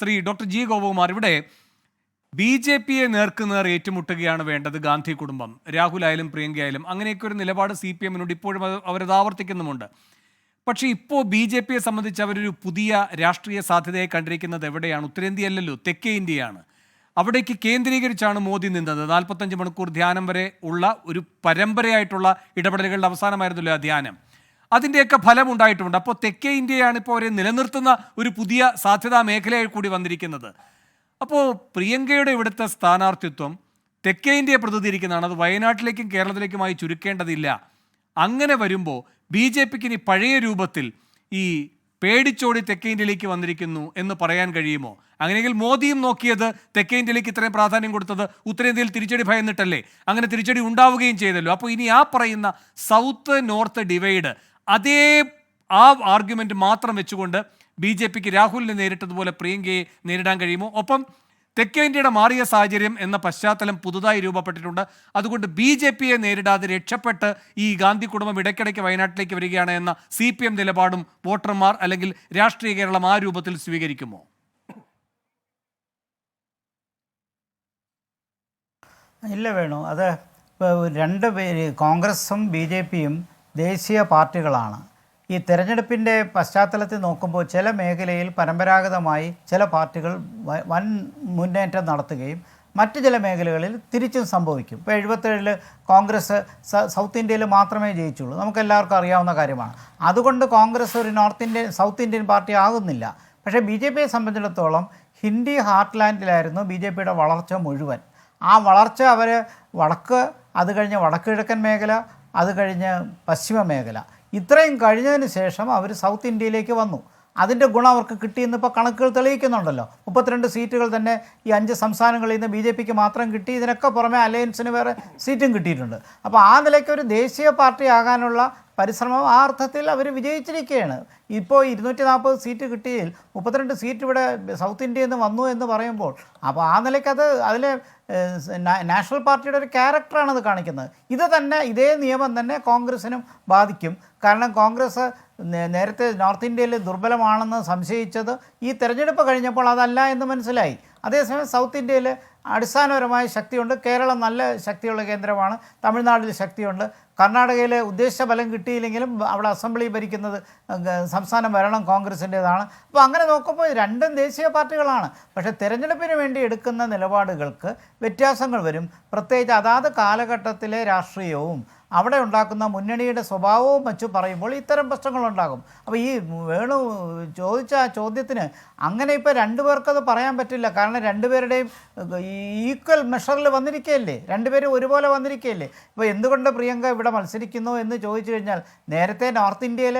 Shri doctor G Gopakumar ഇവിടെ B J പിയെ നേർക്കുനേർ ഏറ്റുമുട്ടുകയാണ് വേണ്ടത് ഗാന്ധി കുടുംബം. രാഹുലായാലും പ്രിയങ്കയായാലും അങ്ങനെയൊക്കെ ഒരു നിലപാട് സി പി എമ്മിനോട് ഇപ്പോഴും അവരത് ആവർത്തിക്കുന്നുമുണ്ട് പക്ഷേ ഇപ്പോൾ ബി ജെ പിയെ സംബന്ധിച്ച് അവരൊരു പുതിയ രാഷ്ട്രീയ സാധ്യതയെ കണ്ടിരിക്കുന്നത് എവിടെയാണ്? ഉത്തരേന്ത്യയല്ലല്ലോ തെക്കേ ഇന്ത്യയാണ്. അവിടേക്ക് കേന്ദ്രീകരിച്ചാണ് മോദി നിന്നത്. നാൽപ്പത്തഞ്ച് മണിക്കൂർ ധ്യാനം വരെ ഉള്ള ഒരു പരമ്പരയായിട്ടുള്ള ഇടപെടലുകളുടെ അവസാനമായിരുന്നല്ലോ ആ ധ്യാനം. അതിന്റെയൊക്കെ ഫലം ഉണ്ടായിട്ടുണ്ട് അപ്പോൾ തെക്കേ ഇന്ത്യയാണ് ഇപ്പോൾ അവരെ നിലനിർത്തുന്ന ഒരു പുതിയ സാധ്യതാ മേഖലയായി കൂടി വന്നിരിക്കുന്നത്. അപ്പോൾ പ്രിയങ്കയുടെ ഇവിടുത്തെ സ്ഥാനാർത്ഥിത്വം തെക്കേ ഇന്ത്യയെ പ്രതിനിധീകരിക്കുന്നതാണ്. അത് വയനാട്ടിലേക്കും കേരളത്തിലേക്കുമായി ചുരുക്കേണ്ടതില്ല. അങ്ങനെ വരുമ്പോൾ ബി ജെ പിക്ക് ഇനി പഴയ രൂപത്തിൽ ഈ പേടിച്ചോടി തെക്കേ ഇന്ത്യയിലേക്ക് വന്നിരിക്കുന്നു എന്ന് പറയാൻ കഴിയുമോ? അങ്ങനെയെങ്കിൽ മോദിയും നോക്കിയത് തെക്കേ ഇന്ത്യയിലേക്ക് ഇത്രയും പ്രാധാന്യം കൊടുത്തത് ഉത്തരേന്ത്യയിൽ തിരിച്ചടി ഭയന്നിട്ടല്ലേ? അങ്ങനെ തിരിച്ചടി ഉണ്ടാവുകയും ചെയ്തല്ലോ. അപ്പോൾ ഇനി ആ പറയുന്ന സൗത്ത് നോർത്ത് ഡിവൈഡ് അതേ ആ ആർഗ്യുമെന്റ് മാത്രം വെച്ചുകൊണ്ട് ബി ജെ പിക്ക് രാഹുലിനെ നേരിട്ടതുപോലെ പ്രിയങ്കയെ നേരിടാൻ കഴിയുമോ? ഒപ്പം തെക്കേ ഇന്ത്യയുടെ മാറിയ സാഹചര്യം എന്ന പശ്ചാത്തലം പുതുതായി രൂപപ്പെട്ടിട്ടുണ്ട്. അതുകൊണ്ട് ബി ജെ പിയെ നേരിടാതെ രക്ഷപ്പെട്ട് ഈ ഗാന്ധി കുടുംബം ഇടയ്ക്കിടയ്ക്ക് വയനാട്ടിലേക്ക് വരികയാണ് എന്ന സി പി എം നിലപാടും വോട്ടർമാർ അല്ലെങ്കിൽ രാഷ്ട്രീയ കേരളം ആ രൂപത്തിൽ സ്വീകരിക്കുമോ? ഇല്ല വേണു. അത് ഇപ്പോൾ രണ്ട് പേര് കോൺഗ്രസും ബി ജെ പിയും ദേശീയ പാർട്ടികളാണ്. ഈ തെരഞ്ഞെടുപ്പിന്റെ പശ്ചാത്തലത്തിൽ നോക്കുമ്പോൾ ചില മേഖലയിൽ പരമ്പരാഗതമായി ചില പാർട്ടികൾ വൻ മുന്നേറ്റം നടത്തുകയും മറ്റ് ചില മേഖലകളിൽ തിരിച്ചും സംഭവിക്കും. ഇപ്പോൾ എഴുപത്തേഴിൽ കോൺഗ്രസ് സൗത്ത് ഇന്ത്യയിൽ മാത്രമേ ജയിച്ചുള്ളൂ. നമുക്കെല്ലാവർക്കും അറിയാവുന്ന കാര്യമാണ്. അതുകൊണ്ട് കോൺഗ്രസ് ഒരു north Indian south Indian party ആകുന്നില്ല. പക്ഷേ ബി ജെ പിയെ സംബന്ധിച്ചിടത്തോളം ഹിന്ദി ഹാർട്ട്ലാൻഡിലായിരുന്നു ബി ജെ പിയുടെ വളർച്ച മുഴുവൻ. ആ വളർച്ച അവർ വടക്ക് അത് കഴിഞ്ഞ് വടക്ക് കിഴക്കൻ മേഖല അത് കഴിഞ്ഞ് പശ്ചിമ മേഖല ഇത്രയും കഴിഞ്ഞതിന് ശേഷം അവർ സൗത്ത് ഇന്ത്യയിലേക്ക് വന്നു. അതിന്റെ ഗുണം അവർക്ക് കിട്ടിയെന്ന് ഇപ്പോൾ കണക്കുകൾ തെളിയിക്കുന്നുണ്ടല്ലോ. മുപ്പത്തിരണ്ട് സീറ്റുകൾ തന്നെ ഈ അഞ്ച് സംസ്ഥാനങ്ങളിൽ നിന്ന് ബി ജെ പിക്ക് മാത്രം കിട്ടി. ഇതിനൊക്കെ പുറമെ അലയൻസിന് വേറെ സീറ്റും കിട്ടിയിട്ടുണ്ട്. അപ്പോൾ ആ നിലയ്ക്ക് ഒരു ദേശീയ പാർട്ടി ആകാനുള്ള പരിശ്രമം ആ അർത്ഥത്തിൽ അവർ വിജയിച്ചിരിക്കുകയാണ്. ഇപ്പോൾ ഇരുന്നൂറ്റി നാൽപ്പത് സീറ്റ് കിട്ടിയതിൽ മുപ്പത്തിരണ്ട് സീറ്റ് ഇവിടെ സൗത്ത് ഇന്ത്യയിൽ നിന്ന് വന്നു എന്ന് പറയുമ്പോൾ അപ്പോൾ ആ നിലയ്ക്ക് അത് അതിൽ നാഷണൽ പാർട്ടിയുടെ ഒരു ക്യാരക്ടറാണ് അത് കാണിക്കുന്നത്. ഇത് തന്നെ ഇതേ നിയമം തന്നെ കോൺഗ്രസിനും ബാധിക്കും. കാരണം കോൺഗ്രസ് നേരത്തെ നോർത്ത് ഇന്ത്യയിൽ ദുർബലമാണെന്ന് സംശയിച്ചത് ഈ തെരഞ്ഞെടുപ്പ് കഴിഞ്ഞപ്പോൾ അതല്ല എന്ന് മനസ്സിലായി. അതേസമയം സൗത്ത് ഇന്ത്യയിൽ അടിസ്ഥാനപരമായ ശക്തിയുണ്ട്. കേരളം നല്ല ശക്തിയുള്ള കേന്ദ്രമാണ്. തമിഴ്നാട്ടിൽ ശക്തിയുണ്ട്. കർണാടകയിൽ ഉദ്ദേശ ബലം കിട്ടിയില്ലെങ്കിലും അവിടെ അസംബ്ലി ഭരിക്കുന്നത് സംസ്ഥാന ഭരണം കോൺഗ്രസിന്റേതാണ് അപ്പോൾ അങ്ങനെ നോക്കുമ്പോൾ രണ്ടും ദേശീയ പാർട്ടികളാണ്. പക്ഷേ തിരഞ്ഞെടുപ്പിന് വേണ്ടി എടുക്കുന്ന നിലപാടുകൾക്ക് വ്യത്യാസങ്ങൾ വരും. പ്രത്യേകിച്ച് അതാത് കാലഘട്ടത്തിലെ രാഷ്ട്രീയവും അവിടെ ഉണ്ടാക്കുന്ന മുന്നണിയുടെ സ്വഭാവവും വെച്ച് പറയുമ്പോൾ ഇത്തരം പ്രശ്നങ്ങളുണ്ടാകും. അപ്പോൾ ഈ വേണു ചോദിച്ച ആ ചോദ്യത്തിന് അങ്ങനെ ഇപ്പോൾ രണ്ടുപേർക്കത് പറയാൻ പറ്റില്ല. കാരണം രണ്ടുപേരുടെയും ഈക്വൽ മെഷറിൽ വന്നിരിക്കുകയല്ലേ രണ്ടുപേരും ഒരുപോലെ വന്നിരിക്കുകയല്ലേ ഇപ്പോൾ എന്തുകൊണ്ട് പ്രിയങ്ക ഇവിടെ മത്സരിക്കുന്നു എന്ന് ചോദിച്ചു കഴിഞ്ഞാൽ നേരത്തെ നോർത്ത് ഇന്ത്യയിൽ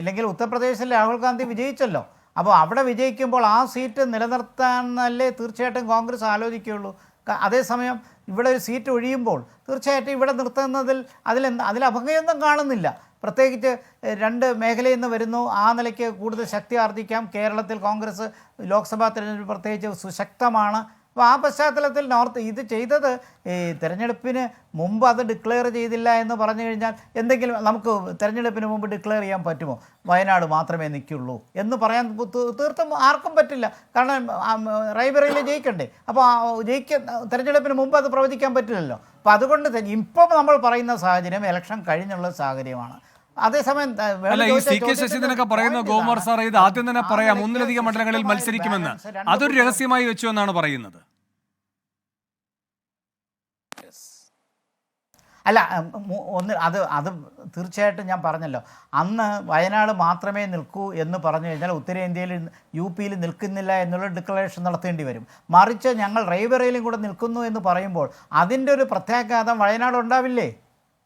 ഇല്ലെങ്കിൽ ഉത്തർപ്രദേശിൽ രാഹുൽ ഗാന്ധി വിജയിച്ചല്ലോ. അപ്പോൾ അവിടെ വിജയിക്കുമ്പോൾ ആ സീറ്റ് നിലനിർത്താനല്ലേ തീർച്ചയായിട്ടും കോൺഗ്രസ് ആലോചിക്കുകയുള്ളൂ. അതേസമയം ഇവിടെ ഒരു സീറ്റ് ഒഴിയുമ്പോൾ തീർച്ചയായിട്ടും ഇവിടെ നിർത്തുന്നതിൽ അതിലെന്ത് അതിൽ അഭംഗയൊന്നും കാണുന്നില്ല. പ്രത്യേകിച്ച് രണ്ട് മേഖലയിൽ നിന്ന് വരുന്നു. ആ നിലയ്ക്ക് കൂടുതൽ ശക്തി ആർജിക്കാം. കേരളത്തിൽ കോൺഗ്രസ് ലോക്സഭാ തെരഞ്ഞെടുപ്പ് പ്രത്യേകിച്ച് സുശക്തമാണ്. അപ്പോൾ ആ പശ്ചാത്തലത്തിൽ നോർത്ത് ഇത് ചെയ്തത് ഈ തെരഞ്ഞെടുപ്പിന് മുമ്പ് അത് ഡിക്ലെയർ ചെയ്തില്ല എന്ന് പറഞ്ഞു കഴിഞ്ഞാൽ എന്തെങ്കിലും നമുക്ക് തിരഞ്ഞെടുപ്പിന് മുമ്പ് ഡിക്ലെയർ ചെയ്യാൻ പറ്റുമോ? വയനാട് മാത്രമേ നിൽക്കുള്ളൂ എന്ന് പറയാൻ തീർത്തും ആർക്കും പറ്റില്ല. കാരണം റൈബറയിൽ ജയിക്കണ്ടേ? അപ്പോൾ ജയിക്ക തെരഞ്ഞെടുപ്പിന് മുമ്പ് അത് പ്രവചിക്കാൻ പറ്റില്ലല്ലോ. അപ്പോൾ അതുകൊണ്ട് തന്നെ ഇപ്പം നമ്മൾ പറയുന്ന സാഹചര്യം ഇലക്ഷൻ കഴിഞ്ഞുള്ള സാഹചര്യമാണ്. അതേസമയം സി കെ ശശീന്ദ്രനൊക്കെ പറയുന്ന ഗോമർ സാർ ഇത് ആദ്യം തന്നെ പറയാം ഒന്നിലധികം മണ്ഡലങ്ങളിൽ മത്സരിക്കുമെന്ന്. അതൊരു രഹസ്യമായി വെച്ചു എന്നാണ് പറയുന്നത്. അല്ല ഒന്ന് അത് അത് തീർച്ചയായിട്ടും ഞാൻ പറഞ്ഞല്ലോ. അന്ന് വയനാട് മാത്രമേ നിൽക്കൂ എന്ന് പറഞ്ഞു കഴിഞ്ഞാൽ ഉത്തരേന്ത്യയിൽ യു പിയിൽ നിൽക്കുന്നില്ല എന്നുള്ള ഡിക്ലറേഷൻ നടത്തേണ്ടി വരും. മറിച്ച് ഞങ്ങൾ റൈബറയിലും കൂടെ നിൽക്കുന്നു എന്ന് പറയുമ്പോൾ അതിന്റെ ഒരു പ്രത്യാഘാതം വയനാട് ഉണ്ടാവില്ലേ?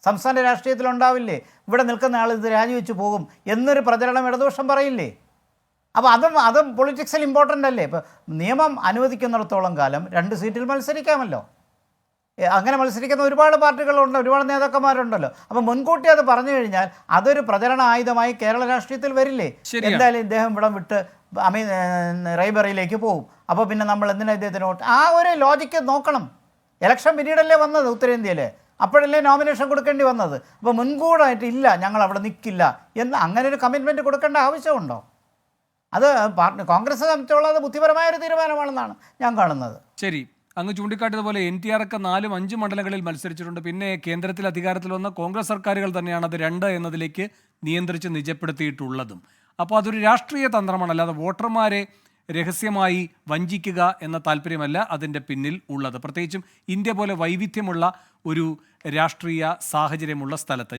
സംസ്ഥാന രാഷ്ട്രീയത്തിൽ ഉണ്ടാവില്ലേ? ഇവിടെ നിൽക്കുന്ന ആൾ ഇത് രാജിവെച്ച് പോകും എന്നൊരു പ്രചരണം ഇടതുപക്ഷം പറയില്ലേ? അപ്പോൾ അതും അതും പൊളിറ്റിക്സിൽ ഇമ്പോർട്ടന്റ് അല്ലേ? ഇപ്പോൾ നിയമം അനുവദിക്കുന്നിടത്തോളം കാലം രണ്ട് സീറ്റിൽ മത്സരിക്കാമല്ലോ. അങ്ങനെ മത്സരിക്കുന്ന ഒരുപാട് പാർട്ടികളുണ്ട് ഒരുപാട് നേതാക്കന്മാരുണ്ടല്ലോ. അപ്പോൾ മുൻകൂട്ടി അത് പറഞ്ഞു കഴിഞ്ഞാൽ അതൊരു പ്രചരണ ആയുധമായി കേരള രാഷ്ട്രീയത്തിൽ വരില്ലേ? എന്തായാലും ഇദ്ദേഹം ഇവിടം വിട്ട് അമീ റൈബറിയിലേക്ക് പോകും അപ്പോൾ പിന്നെ നമ്മൾ എന്തിനാ ഇദ്ദേഹത്തിന് വോട്ട്? ആ ഒരു ലോജിക്ക് നോക്കണം. ഇലക്ഷൻ പിന്നീടല്ലേ വന്നത് ഉത്തരേന്ത്യയിൽ അപ്പോഴല്ലേ നോമിനേഷൻ കൊടുക്കേണ്ടി വന്നത്. അപ്പോൾ മുൻകൂറായിട്ട് ഇല്ല ഞങ്ങൾ അവിടെ നിൽക്കില്ല എന്ന് അങ്ങനെ ഒരു കമ്മിറ്റ്മെന്റ് കൊടുക്കേണ്ട ആവശ്യമുണ്ടോ? അത് പാർട്ടി കോൺഗ്രസ് സംബന്ധിച്ചോളം അത് ബുദ്ധിപരമായ ഒരു തീരുമാനമാണെന്നാണ് ഞാൻ കാണുന്നത്. ശരി. അങ്ങ് ചൂണ്ടിക്കാട്ടിയതുപോലെ എൻ ടി ആർ ഒക്കെ നാലും അഞ്ച് മണ്ഡലങ്ങളിൽ മത്സരിച്ചിട്ടുണ്ട്. പിന്നെ കേന്ദ്രത്തിൽ അധികാരത്തിൽ വന്ന കോൺഗ്രസ് സർക്കാരുകൾ തന്നെയാണ് അത് രണ്ട് എന്നതിലേക്ക് നിയന്ത്രിച്ച് നിജപ്പെടുത്തിയിട്ടുള്ളതും. അപ്പോൾ അതൊരു രാഷ്ട്രീയ തന്ത്രമാണ്. അല്ലാതെ വോട്ടർമാരെ രഹസ്യമായി വഞ്ചിക്കുക എന്ന താല്പര്യമല്ല അതിന്റെ പിന്നിൽ ഉള്ളത്. പ്രത്യേകിച്ചും ഇന്ത്യ പോലെ വൈവിധ്യമുള്ള ഒരു രാഷ്ട്രീയ സാഹചര്യമുള്ള സ്ഥലത്ത്.